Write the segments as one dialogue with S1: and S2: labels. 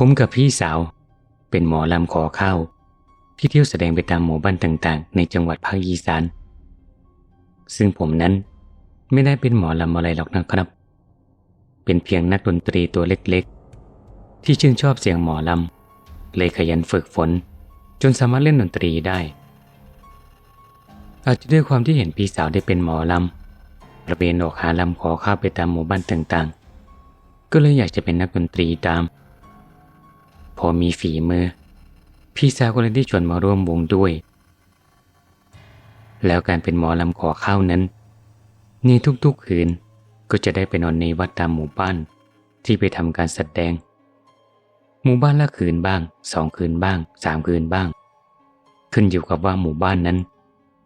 S1: ผมกับพี่สาว เป็นหมอลำขอเข้า ที่เที่ยวแสดงไปตามหมู่บ้านต่างๆ ในจังหวัดภาคอีสาน ซึ่งผมนั้นไม่ได้เป็นหมอลำอะไรหรอกนะครับ เป็นเพียงนักดนตรีตัวเล็กๆ ที่ชื่นชอบเสียงหมอลำ เลยขยันฝึกฝน จนสามารถเล่นดนตรีได้ อาจจะด้วยความที่เห็นพี่สาวได้เป็นหมอลำระเบนออกหาลำขอข้าวไปตามหมู่บ้านต่างๆ ก็เลยอยากจะเป็นนักดนตรีตาม พอมีฝีมือ พี่สาวก็เลยได้ชวนมาร่วมวงด้วย แล้วการเป็นหมอลำขอข้าวนั้น ในทุกๆคืนก็จะได้ไปนอนในวัดตามหมู่บ้านที่ไปทำการแสดง หมู่บ้านละคืนบ้างสองคืนบ้างสามคืนบ้าง ขึ้นอยู่กับว่าหมู่บ้านนั้น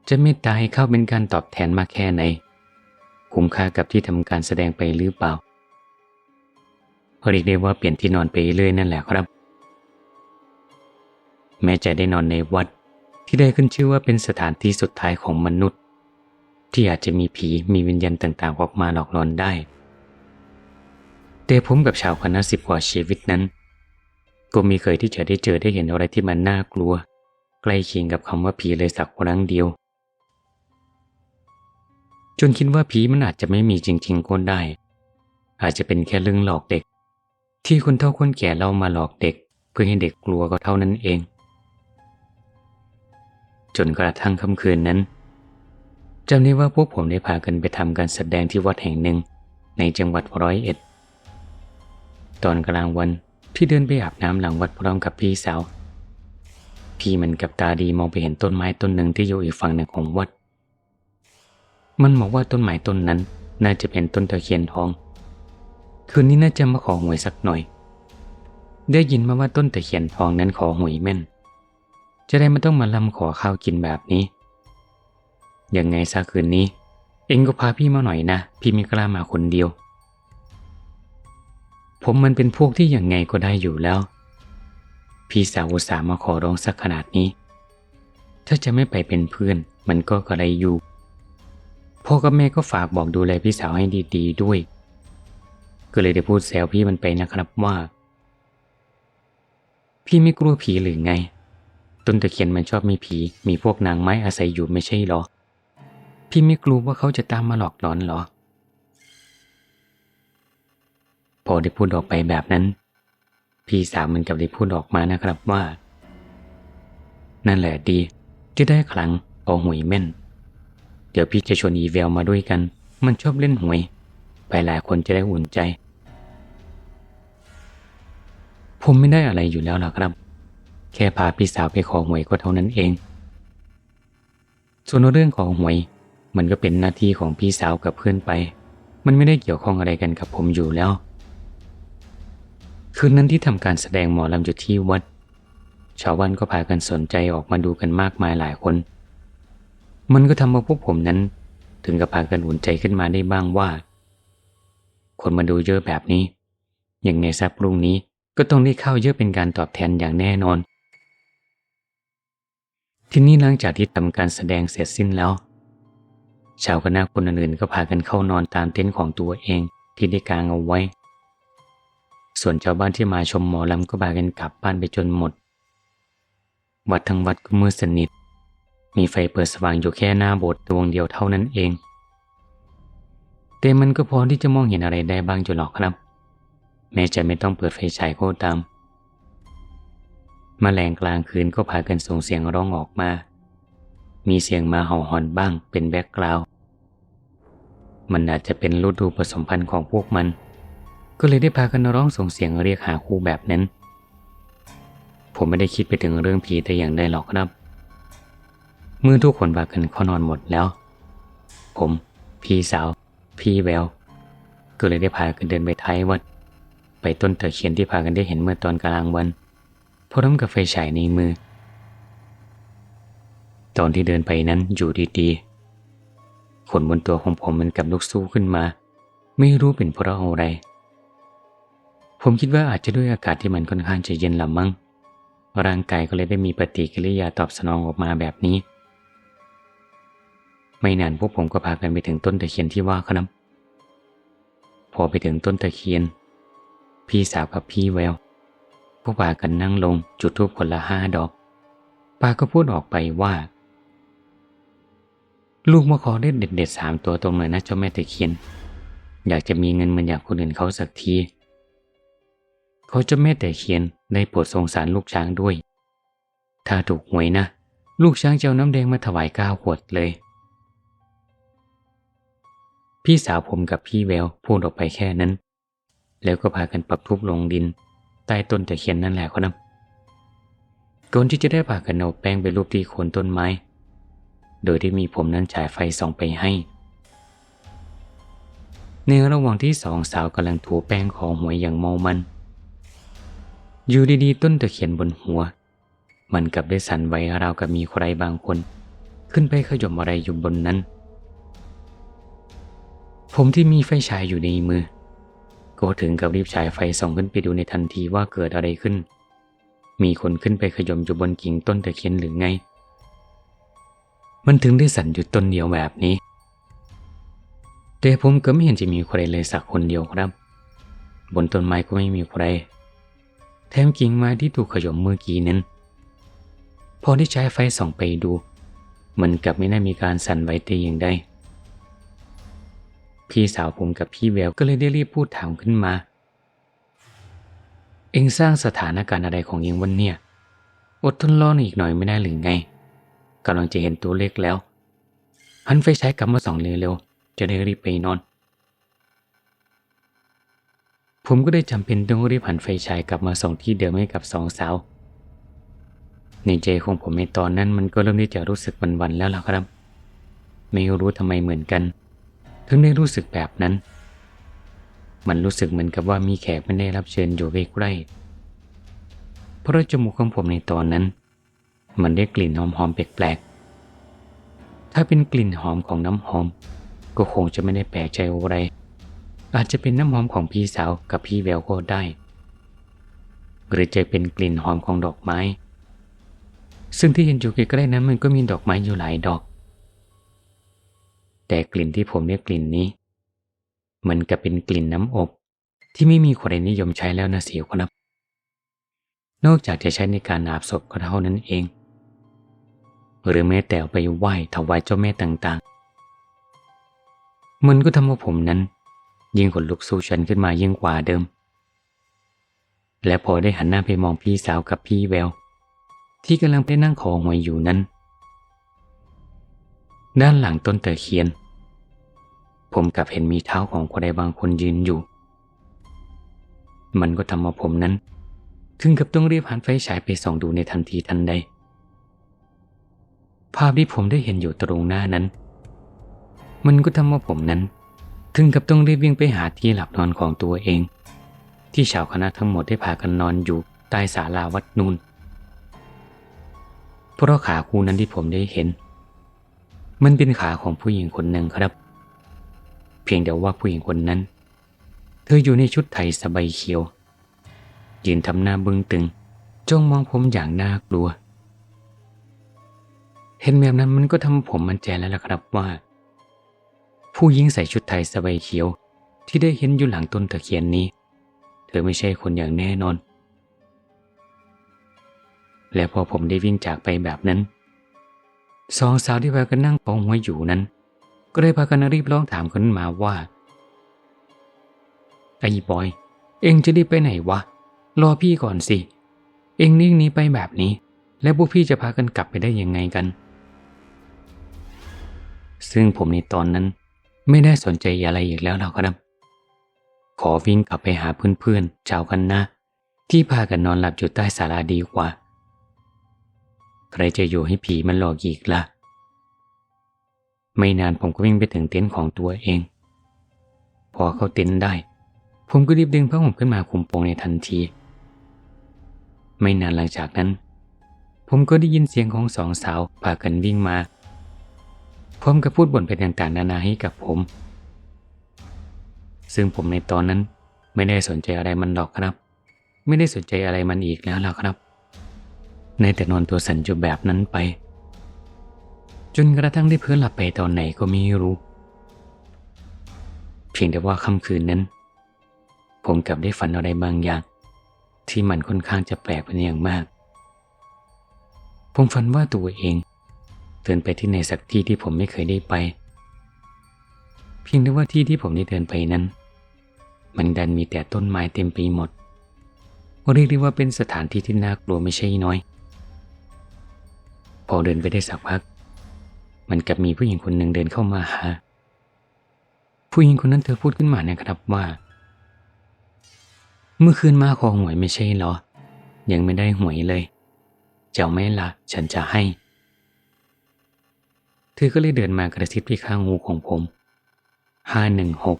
S1: จะเมตตาให้เข้าเป็นการตอบแทนมากแค่ไหนคุ้มค่ากับที่ทำการแสดงไปหรือเปล่าเรียกได้ว่าเปลี่ยนที่นอนไปเรื่อยนั่นแหละครับ แม้จะได้นอนในวัด ที่ได้ขึ้นชื่อว่าเป็นสถานที่สุดท้ายของมนุษย์ ที่อาจจะมีผีมีวิญญาณต่างๆ ออกมาหลอกหลอนได้ แต่ผมกับชาวคณะสิบกว่าชีวิตนั้น ก็มีเคยที่จะได้เจอได้เห็นอะไรที่มันน่ากลัว ใกล้เคียงกับคำว่าผีเลยสักครั้งเดียว จนคิดว่าผีมันอาจจะไม่มีจริงๆก็ได้ อาจจะเป็นแค่เรื่องหลอกเด็กที่คนเท่าคนแก่เล่ามาหลอกเด็ก เพื่อให้เด็กกลัวก็เท่านั้นเอง จนกระทั่งค่ำคืนนั้นจำได้ว่าพวกผมได้พากันไปทำการแสดงที่วัดแห่งหนึ่งในจังหวัดร้อยเอ็ด ตอนกลางวันที่เดินไปอาบน้ำหลังวัดพร้อมกับพี่สาว พี่มันกับตาดีมองไปเห็นต้นไม้ต้นหนึ่งที่อยู่อีกฝั่งหนึ่งของวัด มันบอกว่าต้นไม้ต้นนั้นน่าจะเป็นต้นตะเคียนทอง คืนนี้น่าจะมาขอหวยสักหน่อย ได้ยินมาว่าต้นตะเคียนทองนั้นขอหวยแม่น จะได้ไม่ต้องมาลำขอข้าวกินแบบนี้ ยังไงซะคืนนี้ เองก็พาพี่มาหน่อยนะ พี่ไม่กล้ามาคนเดียว ผมมันเป็นพวกที่ยังไงก็ได้อยู่แล้ว พี่สาวอุตส่าห์มาขอร้องสักขนาดนี้ ถ้าจะไม่ไปเป็นเพื่อน มันก็กระไรอยู่ พ่อกับแม่ก็ฝากบอกดูแลพี่สาวให้ดีๆด้วย ก็เลยได้พูดแซวพี่มันไปนะครับว่า พี่ไม่กลัวผีหรือไง ต้นตะเคียนมันชอบมีผี มีพวกนางไม้อาศัยอยู่ไม่ใช่หรอ พี่ไม่กลัวว่าเขาจะตามมาหลอกหลอนหรอ พอได้พูดออกไปแบบนั้น พี่สาวมันกับได้พูดออกมานะครับว่า นั่นแหละดีที่ได้ครั้งเอาหวยแม่น เดี๋ยวพี่จะชวนอีเวลมาด้วยกัน มันชอบเล่นหวย ไปหลายคนจะได้อุ่นใจ ผมไม่ได้อะไรอยู่แล้วล่ะครับ แค่พาพี่สาวไปขอหวยก็เท่านั้นเอง ส่วนเรื่องของหวย มันก็เป็นหน้าที่ของพี่สาวกับเพื่อนไป มันไม่ได้เกี่ยวข้องอะไรกันกับผมอยู่แล้ว คืนนั้นที่ทำการแสดงหมอลำอยู่ที่วัด ชาวบ้านก็พากันสนใจออกมาดูกันมากมายหลายคน มันก็ทำมาพวกผมนั้น ถึงกับพากันอุ่นใจขึ้นมาได้บ้างว่า คนมาดูเยอะแบบนี้ยังไงซับพรุ่งนี้ก็ต้องได้เข้าเยอะเป็นการตอบแทนอย่างแน่นอน ทีนี้หลังจากที่ทำการแสดงเสร็จสิ้นแล้ว ชาวคณะคนอื่นๆก็พากันเข้านอนตามเต็นท์ของตัวเองที่ได้กางเอาไว้ ส่วนชาวบ้านที่มาชมหมอลำก็พากันกลับบ้านไปจนหมด วัดทั้งวัดก็มืดสนิท มีไฟเปิดสว่างอยู่แค่หน้าโบสถ์ดวงเดียวเท่านั้นเอง แต่มันก็พอที่จะมองเห็นอะไรได้บ้างจุหรอกครับ แม้จะไม่ต้องเปิดไฟฉายก็ตาม มแมลงกลางคืนก็พากันส่งเสียงร้องออกมา มีเสียงมาเห่าหอนบ้างเป็นแบ็กกราวมันอาจจะเป็นฤดูผสมพันธุ์ของพวกมัน ก็เลยได้พากันร้องส่งเสียงเรียกหาคู่แบบนั้น ผมไม่ได้คิดไปถึงเรื่องผีแต่อย่างใดหรอกครับ เมื่อทุกคนพากันเข้านอนหมดแล้ว ผม พี่สาว พี่แวว ก็เลยได้พากันเดินไปท้ายวัด ไปต้นตะเคียนที่พากันได้เห็นเมื่อตอนกลางวัน พร้อมกับไฟฉายในมือ ตอนที่เดินไปนั้นอยู่ดีๆขนบนตัวของผมมันกับลูกสู้ขึ้นมา ไม่รู้เป็นเพราะอะไร ผมคิดว่าอาจจะด้วยอากาศที่มันค่อนข้างจะเย็นละมั้งร่างกายก็เลยได้มีปฏิกิริยาตอบสนองออกมาแบบนี้ ไม่นานพวกผมก็พากันไปถึงต้นตะเคียนที่ว่าครับพอไปถึงต้นตะเคียน พี่สาวกับพี่แวว ก็ก็พากันนั่งลงจุดทูบคนละห้าดอกป้าก็พูดออกไปว่า ลูกมาขอเล่นเด็ดๆสามตัวตรงเลยนะเจ้าแม่ตะเคียน อยากจะมีเงินเหมือนอย่างคนอื่นเขาสักที เขาเจ้าแม่ตะเคียนได้โปรดสงสารลูกช้างด้วย ถ้าถูกหวยนะ ลูกช้างจะเอาน้ำแดงมาถวายเก้าขวดเลย พี่สาวผมกับพี่แววพูดออกไปแค่นั้น แล้วก็พากันปรับทุบลงดิน ต้ต้นตะเคียนนั่นแหละครับก่อนที่จะได้พากันเอาแป้งไปรูปที่โคนต้นไม้ โดยที่มีผมนั้นฉายไฟส่องไปให้ ในระหว่างที่สองสาวกำลังถูแป้งของหวยอย่างเมามัน อยู่ดีๆต้นตะเคียนบนหัว มันกลับได้สั่นไหวราวกับมีใครบางคน ขึ้นไปขย่มอะไรอยู่บนนั้น ผมที่มีไฟฉายอยู่ในมือ ก็ถึงกับรีบฉายไฟส่องขึ้นไปดูในทันทีว่าเกิดอะไรขึ้น มีคนขึ้นไปขยมอยู่บนกิ่งต้นตะเคียนหรือไง มันถึงได้สั่นอยู่ต้นเดียวแบบนี้ แต่ผมก็ไม่เห็นจะมีใครเลยสักคนเดียวครับ บนต้นไม้ก็ไม่มีใคร แถมกิ่งไม้ที่ถูกขยมเมื่อกี้นั้น พอได้ใช้ไฟส่องไปดู มันกลับไม่ได้มีการสั่นไหวแต่อย่างใด พี่สาวผมกับพี่แววก็เลยได้รีบพูดถามขึ้นมา เองสร้างสถานการณ์อะไรของเองวันเนี่ย อดทนรออีกหน่อยไม่ได้หรือไงกำลังจะเห็นตัวเลขแล้ว หันไฟใช้กลับมาส่องเร็วๆจะได้รีบไปนอน ผมก็ได้จำเป็นต้องรีบหันไฟฉายกลับมาส่องที่เดิมให้กับสองสาวในใจของผมในตอนนั้นมันก็เริ่มที่จะรู้สึกวันๆแล้วล่ะครับ ไม่รู้ทำไมเหมือนกัน ถึงได้รู้สึกแบบนั้น มันรู้สึกเหมือนกับว่ามีแขกไม่ได้รับเชิญอยู่ใกล้ๆเพราะจมูกของผมในตอนนั้น มันได้กลิ่นหอมๆแปลกๆ ถ้าเป็นกลิ่นหอมของน้ำหอม ก็คงจะไม่ได้แปลกใจอะไร อาจจะเป็นน้ำหอมของพี่สาวกับพี่แววก็ได้ หรือจะเป็นกลิ่นหอมของดอกไม้ ซึ่งที่เห็นอยู่ใกล้ๆนั้นมันก็มีดอกไม้อยู่หลายดอก แต่กลิ่นที่ผมเรียกกลิ่นนี้ มันก็เป็นกลิ่นน้ำอบ ที่ไม่มีคนนิยมใช้แล้วนะเสียวครับ นอกจากจะใช้ในการอาบศพก็เท่านั้นเอง หรือแม้แต่ไปไหว้ถวายเจ้าแม่ต่างๆ มันก็ทำให้ผมนั้น ยิ่งขนลุกสู้ฉันขึ้นมายิ่งกว่าเดิม และพอได้หันหน้าไปมองพี่สาวกับพี่แววที่กำลังไปนั่งขอหวยอยู่นั้น ด้านหลังต้นตะเคียน ผมกลับเห็นมีเท้าของคนใดบางคนยืนอยู่ มันก็ทำให้ผมนั้น ถึงกับต้องรีบหันไฟฉายไปส่องดูในทันทีทันใด ภาพที่ผมได้เห็นอยู่ตรงหน้านั้น มันก็ทำให้ผมนั้น ถึงกับต้องรีบวิ่งไปหาที่หลับนอนของตัวเอง ที่ชาวคณะทั้งหมดได้พากันนอนอยู่ใต้ศาลาวัดนูนเพราะขาคู่นั้นที่ผมได้เห็น มันเป็นขาของผู้หญิงคนหนึ่งครับ พียงแต่ว่าผู้หญิงคนนั้น เธออยู่ในชุดไทยสบายเขียว ยืนทำหน้าบึ้งตึง จ้องมองผมอย่างน่ากลัว เห็นแบบนั้นมันก็ทำผมมันใจแล้วล่ะครับว่า ผู้หญิงใส่ชุดไทยสบายเขียว ที่ได้เห็นอยู่หลังต้นตะเคียนนี้ เธอไม่ใช่คนอย่างแน่นอน และพอผมได้วิ่งจากไปแบบนั้นสองสาวที่พากันนั่งปองหัวอยู่นั้น ก็ได้พากันรีบร้องถามกันมาว่า ไอ้บอย เอ็งจะรีบไปไหนวะ รอพี่ก่อนสิ เอ็งนิ่งหนี้ไปแบบนี้ แล้วพวกพี่จะพากันกลับไปได้ยังไงกัน ซึ่งผมในตอนนั้นไม่ได้สนใจอะไรอีกแล้วหรอกครับ ขอวิ่งกลับไปหาเพื่อนๆชาวกันนะที่พากันนอนหลับอยู่ใต้ศาลาดีกว่า ใครจะอยู่ให้ผีมันหลอกอีกละ่ะ ไม่นานผมก็วิ่งไปถึงเต็นท์ของตัวเอง พอเข้าเต็นท์ได้ ผมก็รีบดึงผ้าห่มขึ้นมาคุมโปงในทันที ไม่นานหลังจากนั้น ผมก็ได้ยินเสียงของสองสาวพากันวิ่งมา พร้อมกับพูดบ่นไปต่างๆนานาให้กับผม ซึ่งผมในตอนนั้นไม่ได้สนใจอะไรมันหรอกครับ ไม่ได้สนใจอะไรมันอีกแล้วล่ะครับ ในแต่นอนตัวสั่นอยู่แบบนั้นไป จนกระทั่งได้เพื่อนหลับไปตอนไหนก็ไม่รู้ เพียงแต่ว่าค่ำคืนนั้น ผมกลับได้ฝันอะไรบางอย่าง ที่มันค่อนข้างจะแปลกเป็นอย่างมาก ผมฝันว่าตัวเองเดินไปที่ไหนสักที่ที่ผมไม่เคยได้ไป เพียงแต่ว่าที่ที่ผมได้เดินไปนั้น มันดันมีแต่ต้นไม้เต็มไปหมดเรียกได้ว่าเป็นสถานที่ที่น่ากลัวไม่ใช่น้อย พอเดินไปได้สักพัก มันกลับมีผู้หญิงคนหนึ่งเดินเข้ามาหา ผู้หญิงคนนั้นเธอพูดขึ้นมานะครับว่า เมื่อคืนมาขอหวยไม่ใช่เหรอ ยังไม่ได้หวยเลย เจ้าไม่ละฉันจะให้ เธอก็เลยเดินมากระซิบที่ข้างหูของผมห้าหนึ่งหก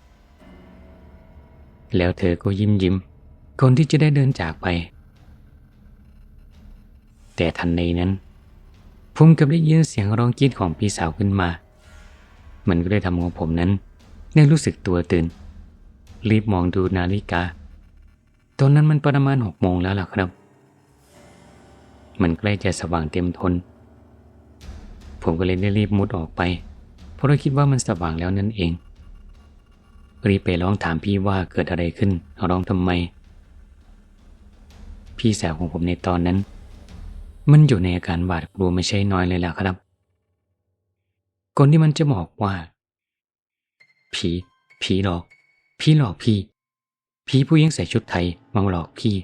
S1: แล้วเธอก็ยิ้มยิ้มก่อนที่จะได้เดินจากไป แต่ทันในนั้น ผมกลับได้ยินเสียงร้องกรีดของพี่สาวขึ้นมา มันก็ได้ทำของผมนั้นได้รู้สึกตัวตื่น รีบมองดูนาฬิกา ตอนนั้นมันประมาณหกโมงแล้วล่ะครับ มันใกล้จะสว่างเต็มทน ผมก็เลยได้รีบมุดออกไป เพราะเราคิดว่ามันสว่างแล้วนั่นเอง รีบไปร้องถามพี่ว่าเกิดอะไรขึ้นร้องทำไม พี่สาวของผมในตอนนั้น มันอยู่ในอาการหวาดกลัวไม่ใช่น้อยเลยล่ะครับ ก่อนที่มันจะบอกว่า ผี ผีหลอก ผีหลอกพี่ ผีผู้หญิงใส่ชุดไทยมาหลอกพี่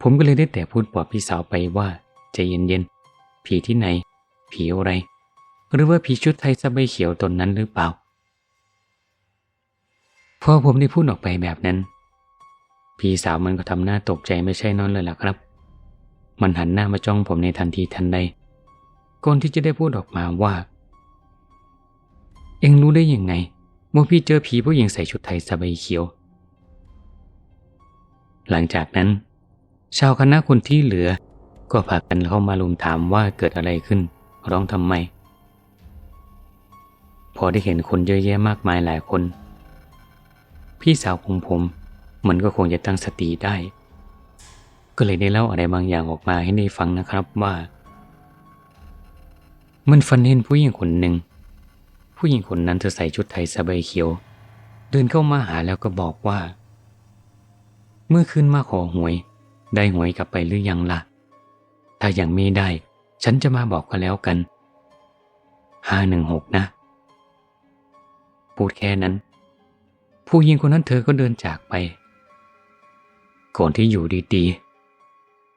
S1: ผมก็เลยได้แต่พูดปลอบพี่สาวไปว่าใจเย็นๆ ผีที่ไหน ผีอะไร หรือว่าผีชุดไทยสบายเขียวตนนั้นหรือเปล่า พอผมได้พูดออกไปแบบนั้น พี่สาวมันก็ทำหน้าตกใจไม่ใช่นอนเลยล่ะครับ มันหันหน้ามาจ้องผมในทันทีทันใดก่อนที่จะได้พูดออกมาว่า เอ็งรู้ได้ยังไงว่าพี่เจอผีผู้หญิงใส่ชุดไทยสบายเขียว หลังจากนั้น ชาวคณะคนที่เหลือ ก็พากันเข้ามาลุมถามว่าเกิดอะไรขึ้น ร้องทำไม พอได้เห็นคนเยอะแยะมากมายหลายคน พี่สาวของผม มันก็คงจะตั้งสติได้ ก็เลยได้เล่าอะไรบางอย่างออกมาให้ได้ฟังนะครับว่า มันฝันเห็นผู้หญิงคนหนึ่ง ผู้หญิงคนนั้นเธอใส่ชุดไทยสบายเขียว เดินเข้ามาหาแล้วก็บอกว่า เมื่อคืนมาขอหวย ได้หวยกลับไปหรือยังล่ะ ถ้ายังไม่ได้ ฉันจะมาบอกก็แล้วกันห้าหนึ่งหกนะ พูดแค่นั้น ผู้หญิงคนนั้นเธอก็เดินจากไปก่อนที่อยู่ดีๆ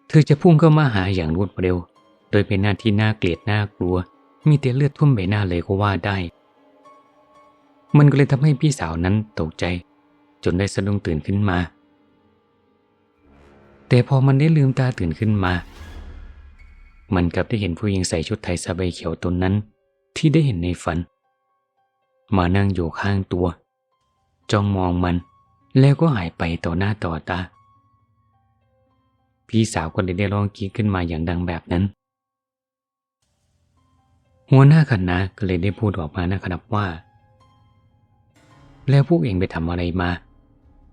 S1: เธอจะพุ่งเข้ามาหาอย่างรวดเร็ว โดยเป็นหน้าที่น่าเกลียดน่ากลัว มีแต่เลือดท่วมใบหน้าเลยก็ว่าได้ มันก็เลยทำให้พี่สาวนั้นตกใจ จนได้สะดุ้งตื่นขึ้นมา แต่พอมันได้ลืมตาตื่นขึ้นมา มันกลับได้เห็นผู้หญิงใส่ชุดไทยสบายเขียวตนนั้น ที่ได้เห็นในฝัน มานั่งอยู่ข้างตัว จ้องมองมันแล้วก็หายไปต่อหน้าต่อตา พี่สาวก็เลยได้ร้องกรีดขึ้นมาอย่างดังแบบนั้น หัวหน้าคณะก็เลยได้พูดออกมานะครับว่า แล้วพวกเองไปทำอะไรมา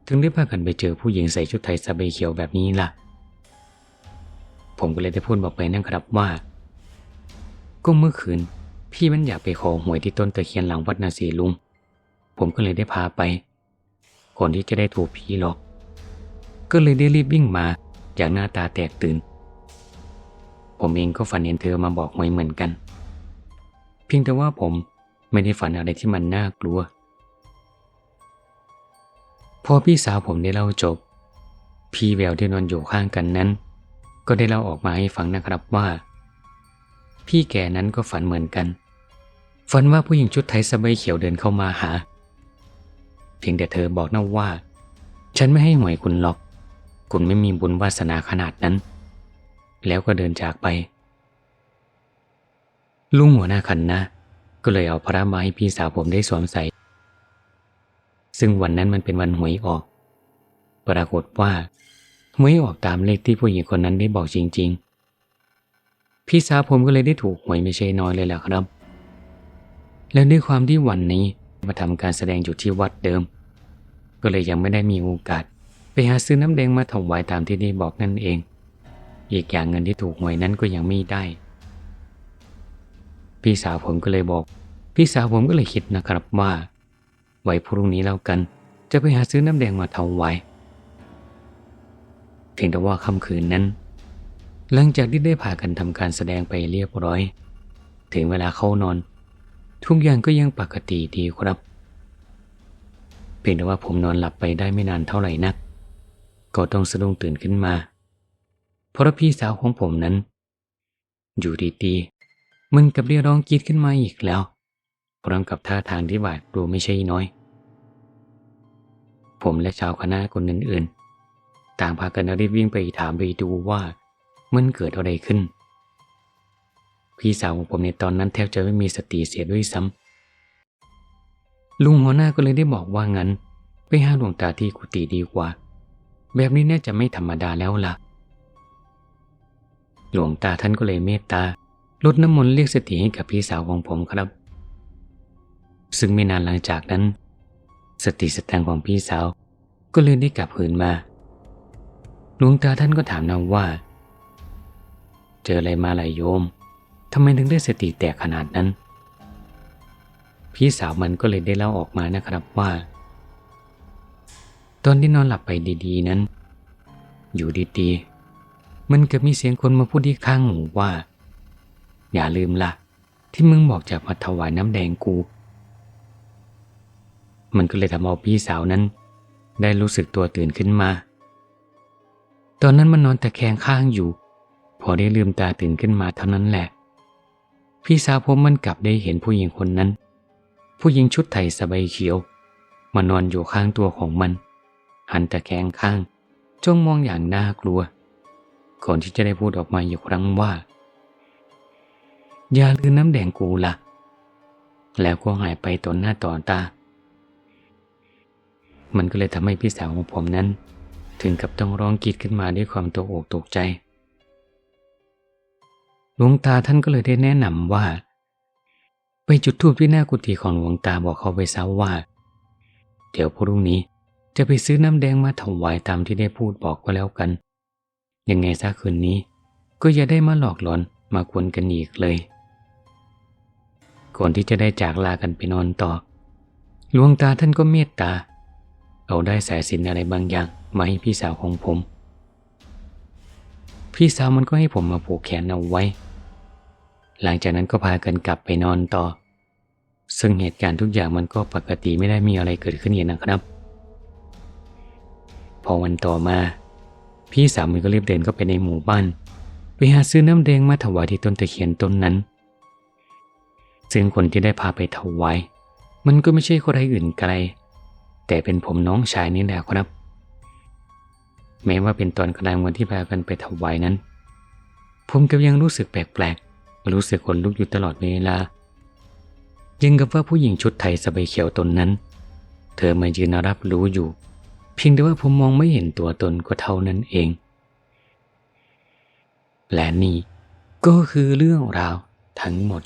S1: ถึงได้พากันไปเจอผู้หญิงใส่ชุดไทยสบายเขียวแบบนี้ล่ะ ผมก็เลยได้พูดบอกไปนะครับว่า ก็เมื่อคืน พี่มันอยากไปขอหวยที่ต้นตะเคียนหลังวัดนาสีลุง ผมก็เลยได้พาไปก่อนที่จะได้ถูกผีหลอก ก็เลยได้รีบวิ่งมา อย่างหน้าตาแตกตื่น ผมเองก็ฝันเห็นเธอมาบอกหวยเหมือนกัน เพียงแต่ว่าผมไม่ได้ฝันอะไรที่มันน่ากลัว พอพี่สาวผมได้เล่าจบ พี่แววที่นอนอยู่ข้างกันนั้น ก็ได้เล่าออกมาให้ฟังนะครับว่า พี่แก่นั้นก็ฝันเหมือนกัน ฝันว่าผู้หญิงชุดไทยสบายเขียวเดินเข้ามาหา เพียงแต่เธอบอกนะว่า ฉันไม่ให้หวยคุณหรอก คุณไม่มีบุญวาสนาขนาดนั้น แล้วก็เดินจากไป ลุงหัวหน้าคันนะ ก็เลยเอาพระมาให้พี่สาวผมได้สวมใส่ ซึ่งวันนั้นมันเป็นวันหวยออก ปรากฏว่าหวยออกตามเลขที่ผู้หญิงคนนั้นได้บอกจริง ๆ พี่สาวผมก็เลยได้ถูกหวยไม่ใช่น้อยเลยแหละครับ และด้วยความที่วันนี้มาทำการแสดงอยู่ที่วัดเดิม ก็เลยยังไม่ได้มีโอกาส ไปหาซื้อน้ำแดงมาถวายตามที่ได้บอกนั่นเอง อีกอย่างเงินที่ถูกหวยนั้นก็ยังไม่ได้ พี่สาวผมก็เลยบอก พี่สาวผมก็เลยคิดนะครับว่า ไว้พรุ่งนี้แล้วกัน จะไปหาซื้อน้ำแดงมาถวายพียงแต่ว่าค่ำคืนนั้น หลังจากที่ได้พากันทำการแสดงไปเรียบร้อย ถึงเวลาเข้านอน ทุกอย่างก็ยังปกติดีครับ เพียงแต่ว่าผมนอนหลับไปได้ไม่นานเท่าไหร่นัก ก็ต้องสะดุ้งตื่นขึ้นมา เพราะพี่สาวของผมนั้น อยู่ดีๆมันกับเรียร้องกรีดขึ้นมาอีกแล้ว พร้อมกับท่าทางที่หวาดกลัวไม่ใช่น้อย ผมและชาวคณะคนอื่นๆ ต่างพากันรีบวิ่งไปถามไปดูว่ามันเกิดอะไรขึ้น พี่สาวของผมในตอนนั้นแทบจะไม่มีสติเสียด้วยซ้ำลุงหัวหน้าก็เลยได้บอกว่างั้น ไปหาหลวงตาที่กุฏิดีกว่า แบบนี้น่าจะไม่ธรรมดาแล้วล่ะ หลวงตาท่านก็เลยเมตตาลดน้ำมนต์เรียกสติให้กับพี่สาวของผมครับ ซึ่งไม่นานหลังจากนั้น สติสตังของพี่สาว ก็เลยได้กลับคืนมา หลวงตาท่านก็ถามนะว่า เจออะไรมาหลายโยมทำไมถึงได้สติแตกขนาดนั้น พี่สาวมันก็เลยได้เล่าออกมานะครับว่า ตอนที่นอนหลับไปดีๆนั้น อยู่ดีๆ มันก็มีเสียงคนมาพูดที่ข้างหูว่า อย่าลืมละ่ะ ที่มึงบอกจะมาถวายน้ำแดงกู มันก็เลยทำเอาพี่สาวนั้น ได้รู้สึกตัวตื่นขึ้นมา ตอนนั้นมันนอนตะแคงข้างอยู่ พอได้ลืมตาตื่นขึ้นมาเท่านั้นแหละ พี่สาวผมมันกลับได้เห็นผู้หญิงคนนั้น ผู้หญิงชุดไทยสบายเขียวมานอนอยู่ข้างตัวของมัน หันตะแคงข้าง จ้องมองอย่างน่ากลัว ก่อนที่จะได้พูดออกมาอีกครั้งว่า อย่าลืมน้ำแดงกูละ่ะ แล้วก็หายไปต่อหน้าต่อตา มันก็เลยทำให้พี่สาวของผมนั้น ถึงกับต้องร้องกรีดขึ้นมาด้วยความตกอกตกใจหลวงตาท่านก็เลยได้แนะนำว่า ไปจุดธูปที่หน้ากุฏิของหลวงตาบอกเขาไปซะว่า เดี๋ยวพรุ่งนี้ จะไปซื้อน้ำแดงมาถวายตามที่ได้พูดบอกก็แล้วกัน ยังไงซะคืนนี้ ก็อย่าได้มาหลอกหลอนมากวนกันอีกเลย ก่อนที่จะได้จากลากันไปนอนต่อหลวงตาท่านก็เมตตา เอาได้สายสินอะไรบางอย่างมาให้พี่สาวของผม พี่สาวมันก็ให้ผมมาผูกแขนเอาไว้ หลังจากนั้นก็พากันกลับไปนอนต่อ ซึ่งเหตุการณ์ทุกอย่างมันก็ปกติไม่ได้มีอะไรเกิดขึ้นอย่างนะครับ พอวันต่อมา พี่สาวมันก็รีบเดินเข้าไปในหมู่บ้าน ไปหาซื้อน้ำแดงมาถวายที่ต้นตะเคียนต้นนั้น ซึ่งคนที่ได้พาไปถวายมันก็ไม่ใช่คนใดอื่นไกล แต่เป็นผมน้องชายนี่แหละครับ แม้ว่าเป็นตอนกลางวันที่พากันไปถวายนั้น ผมก็ยังรู้สึกแปลกๆ รู้สึกขนลุกอยู่ตลอดเวลายังกับว่าผู้หญิงชุดไทยสบายเขียวตนนั้น เธอมายืนรับรู้อยู่ พียงแต่ว่าผมมองไม่เห็นตัวตนก็เท่านั้นเอง และนี่ก็คือเรื่องราวทั้งหมด